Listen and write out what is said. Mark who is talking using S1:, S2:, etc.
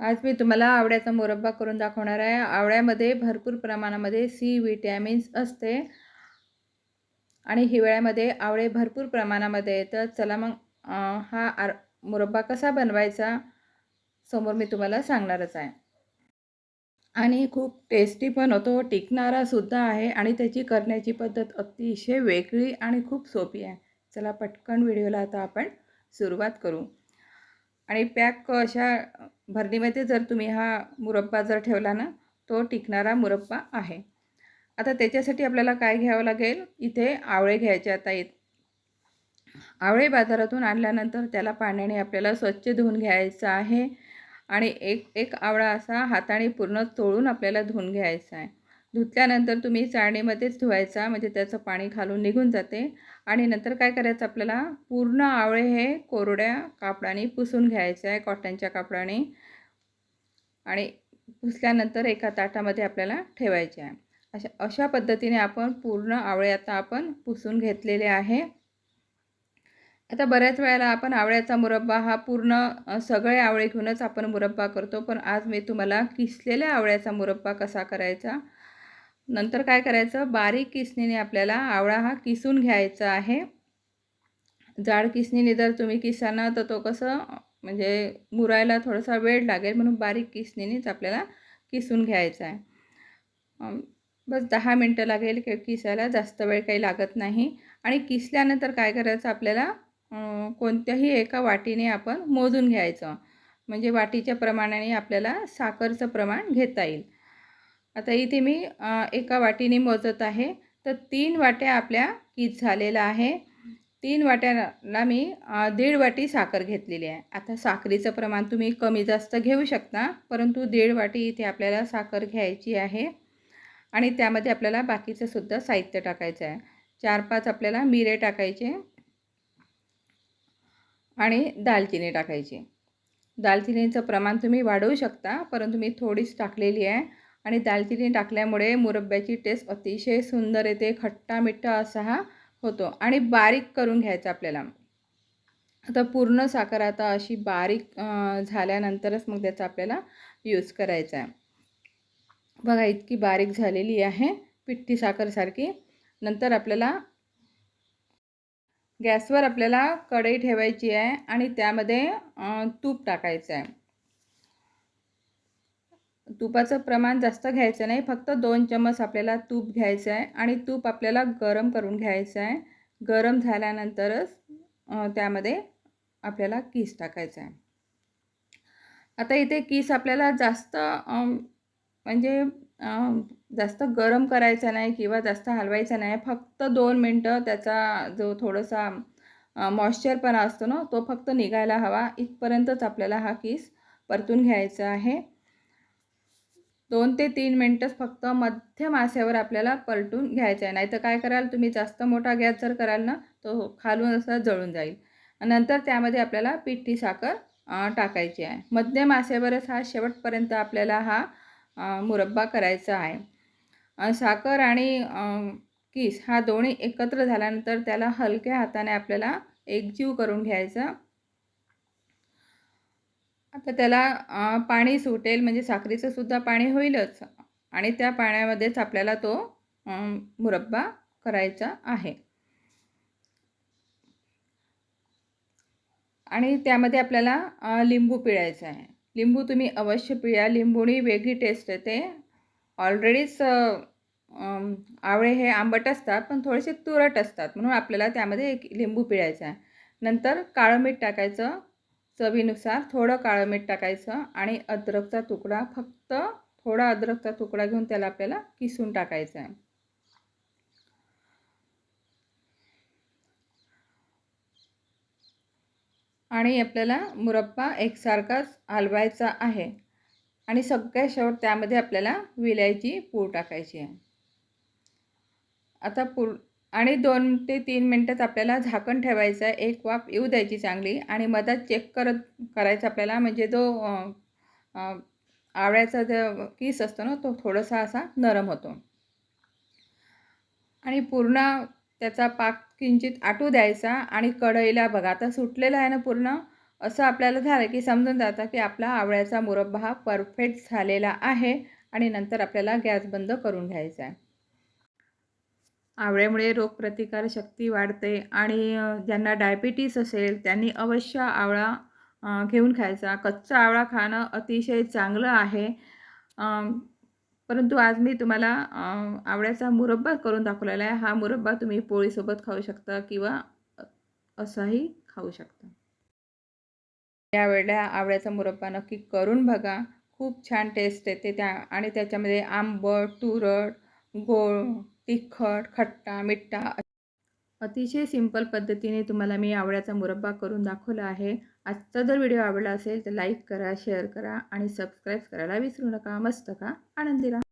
S1: आज मी तुम्हाला आवळ्याचा मुरब्बा करून दाखवणार आहे. आवळ्यामध्ये भरपूर प्रमाणामध्ये सी विटॅमिन्स असते. आणि हिवाळ्यामध्ये आवळे भरपूर प्रमाणामध्ये येतं चला मग हा आर मुरब्बा कसा बनवायचा समोर मी तुम्हाला सांगणारच आहे. आणि खूप टेस्टी पण होतो. टिकणारासुद्धा आहे. आणि त्याची करण्याची पद्धत अतिशय वेगळी आणि खूप सोपी आहे. चला पटकन व्हिडिओला आता आपण सुरुवात करू. आणि पॅक अशा भरणीमध्ये जर तुम्ही हा मुरब्बा जर ठेवला ना तो टिकणारा मुरब्बा आहे. आता त्याच्यासाठी आपल्याला काय घ्यावं लागेल? इथे आवळे घ्यायचे आता येत आवळे बाजारातून आणल्यानंतर त्याला पाण्याने आपल्याला स्वच्छ धुवून घ्यायचं आहे. आणि एक एक आवळा असा हाताने पूर्ण तोळून आपल्याला धुवून घ्यायचा आहे. धुतल्यानंतर तुम्ही चाळणीमध्येच धुवायचा म्हणजे त्याचं पाणी खालून निघून जाते. आणि नंतर काय करायचं आपल्याला? पूर्ण आवळे हे कोरड्या कापडाने पुसून घ्यायचं आहे कॉटनच्या कापडाने. आणि पुसल्यानंतर एका ताटामध्ये आपल्याला ठेवायचे आहे. अशा अशा पद्धतीने आपण पूर्ण आवळे आता आपण पुसून घेतलेले आहे. आता बऱ्याच वेळेला आपण आवळ्याचा मुरब्बा हा पूर्ण सगळे आवळे घेऊनच आपण मुरब्बा करतो. पण आज मी तुम्हाला किसलेल्या आवळ्याचा मुरब्बा कसा करायचा? नंतर काय करायचं? बारीक किसणीने आपल्याला आवळा हा किसून घ्यायचा आहे. जाड किसणीने जर तुम्ही किसाना तर तो कसं म्हणजे मुरायला थोडासा वेळ लागेल म्हणून बारीक किसणीनेच आपल्याला किसून घ्यायचा आहे. बस दहा मिनटं लागेल कि किसायला जास्त वेळ काही लागत नाही. आणि किसल्यानंतर काय करायचं आपल्याला? कोणत्याही एका वाटीने आपण मोजून घ्यायचं. म्हणजे वाटीच्या प्रमाणाने आपल्याला साखरचं प्रमाण घेता येईल. आता इथे मी एका वाटीने मोजत आहे. तर तीन वाट्या आपल्या किस झालेला आहे. तीन वाट्याला मी दीड वाटी साखर घेतलेली आहे. आता साखरेचं प्रमाण तुम्ही कमी जास्त घेऊ शकता परंतु दीड वाटी इथे आपल्याला साखर घ्यायची आहे. आणि त्यामध्ये आपल्याला बाकीचं सुद्धा साहित्य टाकायचं आहे. चार पाच आपल्याला मिरे टाकायचे आणि दालचिनी टाकायची. दालचिनीचं प्रमाण तुम्ही वाढवू शकता परंतु मी थोडीच टाकलेली आहे. आणि दालचिनी टाकल्यामुळे मुरब्ब्याची टेस्ट अतिशय सुंदर येते खट्टा मिठ्ठा असा हा होतो. आणि बारीक करून घ्यायचा आपल्याला. आता पूर्ण साखर आता अशी बारीक झाल्यानंतरच मग त्याचा आपल्याला यूज करायचा आहे. बघा इतकी बारीक झालेली आहे पिठ्ठी साखरसारखी नंतर आपल्याला गॅसवर आपल्याला कढई ठेवायची आहे आणि त्यामध्ये तूप टाकायचं आहे. तुपाचं प्रमाण जास्त घ्यायचं नाही. फक्त दोन चम्मच आपल्याला तूप घ्यायचं आहे आणि तूप आपल्याला गरम करून घ्यायचं आहे. गरम झाल्यानंतरच त्यामध्ये आपल्याला किस टाकायचा आहे. आता इथे किस आपल्याला जास्त म्हणजे जास्त गरम करायचा नाही किंवा जास्त हलवायचा नाही. फक्त दोन मिनटं त्याचा जो थोडासा मॉइश्चरपणा असतो ना तो फक्त निघायला हवा. इथपर्यंतच आपल्याला हा किस परतून घ्यायचा आहे. दोन ते तीन मिनटंच फक्त मध्यम आशेवर आपल्याला पलटून घ्यायचं आहे. नाहीतर काय कराल तुम्ही? जास्त मोठा गॅस जर कराल ना तो खालून असा जळून जाईल. नंतर त्यामध्ये आपल्याला पिठी साखर टाकायची आहे. मध्यम आसेवरच हा शेवटपर्यंत आपल्याला हा मुरब्बा करायचा आहे. साखर आणि किस हा दोन्ही एकत्र झाल्यानंतर त्याला हलक्या हाताने आपल्याला एकजीव करून घ्यायचा. आता त्याला पाणी सुटेल म्हणजे साखरेचं सुद्धा पाणी होईलच. आणि त्या पाण्यामध्येच आपल्याला तो मुरब्बा करायचा आहे. आणि त्यामध्ये आपल्याला लिंबू पिळायचं आहे. लिंबू तुम्ही अवश्य पिळा. लिंबूनी वेगळी टेस्ट येते. ऑलरेडीच आवळे हे आंबट असतात पण थोडेसे तुरट असतात. म्हणून आपल्याला त्यामध्ये एक लिंबू पिळायचा आहे. नंतर काळं मीठ टाकायचं. चवीनुसार थोडं काळं मीठ टाकायचं आणि अद्रकचा तुकडा फक्त थोडा अद्रकचा तुकडा घेऊन त्याला आपल्याला किसून टाकायचा आहे. आणि आपल्याला मुरब्बा एकसारखाच हलवायचा आहे आणि सगळ्या शेवट त्यामध्ये आपल्याला विलायची पूड टाकायची आहे. आता पूड आणि दोन ते तीन मिनटात आपल्याला झाकण ठेवायचं आहे. एक वाफ येऊ द्यायची चांगली आणि मधात चेक करत करायचा आपल्याला. म्हणजे जो आवळ्याचा जो किस असतो ना तो थोडासा असा नरम होतो. आणि पूर्ण त्याचा पाक किंचित आटू द्यायचा आणि कढईला बघा आता सुटलेला आहे ना पूर्ण असं आपल्याला झालं की समजून जातं की आपला आवळ्याचा मुरब्बा हा परफेक्ट झालेला आहे आणि नंतर आपल्याला गॅस बंद करून घ्यायचा आहे. आवळ्यामुळे रोगप्रतिकारशक्ती वाढते आणि ज्यांना डायबिटीस असेल त्यांनी अवश्य आवळा घेऊन खायचा. कच्चा आवळा खाणं अतिशय चांगलं आहे. परंतु आज मी तुम्हाला आवळ्याचा मुरब्बा करून दाखवलेला आहे. हा मुरब्बा तुम्ही पोळीसोबत खाऊ शकता किंवा असाही खाऊ शकता. यावेळेला आवळ्याचा मुरब्बा नक्की करून बघा. खूप छान टेस्ट येते त्या आणि त्याच्यामध्ये आंबट तुरट गोळ तिखट खट्टा मिठ्ठा अतिशय सिंपल पद्धतीने तुम्हाला मी आवळ्याचा मुरब्बा करून दाखवला आहे. आजचा जर व्हिडिओ आवडला असेल तर लाईक करा शेअर करा आणि सबस्क्राईब करायला विसरू नका. मस्त का? आनंदी राहा.